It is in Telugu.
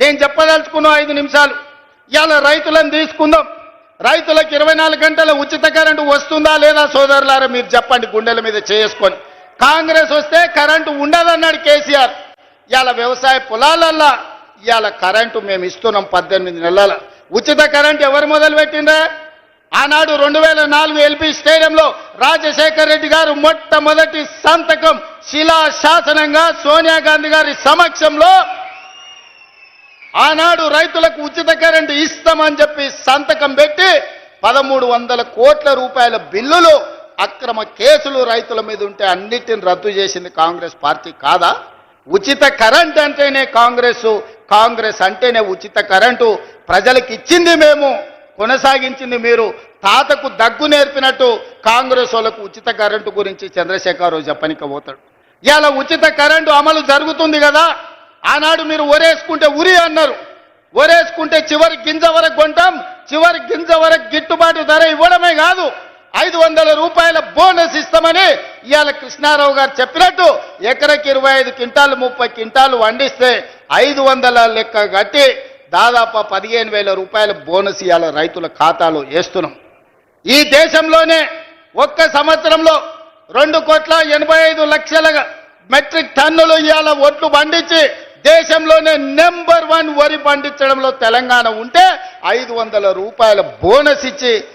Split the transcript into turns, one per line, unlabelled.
నేను చెప్పదలుచుకున్న ఐదు నిమిషాలు. ఇవాళ రైతులను తీసుకుందాం. రైతులకు ఇరవై నాలుగు గంటల ఉచిత కరెంటు వస్తుందా లేదా సోదరులారా మీరు చెప్పండి గుండెల మీద చేసుకొని. కాంగ్రెస్ వస్తే కరెంటు ఉండదన్నాడు కేసీఆర్. ఇవాళ వ్యవసాయ పొలాలల్లా ఇవాళ కరెంటు మేము ఇస్తున్నాం పద్దెనిమిది నెలల. ఉచిత కరెంటు ఎవరు మొదలుపెట్టిండ్రా? ఆనాడు రెండు వేల నాలుగు ఎల్పి స్టేడియంలో రాజశేఖర్ రెడ్డి గారు మొట్టమొదటి సంతకం శిలా శాసనంగా సోనియా గాంధీ గారి సమక్షంలో ఆనాడు రైతులకు ఉచిత కరెంటు ఇస్తామని చెప్పి సంతకం పెట్టి పదమూడు వందల కోట్ల రూపాయల బిల్లులు అక్రమ కేసులు రైతుల మీద ఉంటే అన్నిటిని రద్దు చేసింది కాంగ్రెస్ పార్టీ కాదా? ఉచిత కరెంట్ అంటేనే కాంగ్రెస్ కాంగ్రెస్ అంటేనే ఉచిత కరెంటు. ప్రజలకు ఇచ్చింది మేము కొనసాగించింది మీరు. తాతకు దగ్గు నేర్పినట్టు కాంగ్రెస్ వాళ్ళకు ఉచిత కరెంటు గురించి చంద్రశేఖరరావు చెప్పనిక పోతాడు. ఇవాళ ఉచిత కరెంటు అమలు జరుగుతుంది కదా? ఆనాడు మీరు ఒరేసుకుంటే ఉరి అన్నారు. ఒరేసుకుంటే చివరి గింజ వరకు కొంటాం చివరి గింజ వరకు గిట్టుబాటు ధర ఇవ్వడమే కాదు. ఐదు వందల రూపాయల బోనస్ ఇస్తామని ఇవాళ కృష్ణారావు గారు చెప్పినట్టు ఎకరకి ఇరవై ఐదు క్వింటాలు ముప్పై క్వింటాలు వండిస్తే ఐదు వందల లెక్క కట్టి దాదాపు పదిహేను వేల రూపాయల బోనస్ ఇవాళ రైతుల ఖాతాలో వేస్తున్నాం. ఈ దేశంలోనే ఒక్క సంవత్సరంలో రెండు కోట్ల ఎనభై ఐదు లక్షల మెట్రిక్ టన్నులు ఇవాళ ఒట్లు పండించి దేశంలోనే వన్ వరి పండించడంలో తెలంగాణ ఉంటే ఐదు వందల రూపాయల బోనస్ ఇచ్చి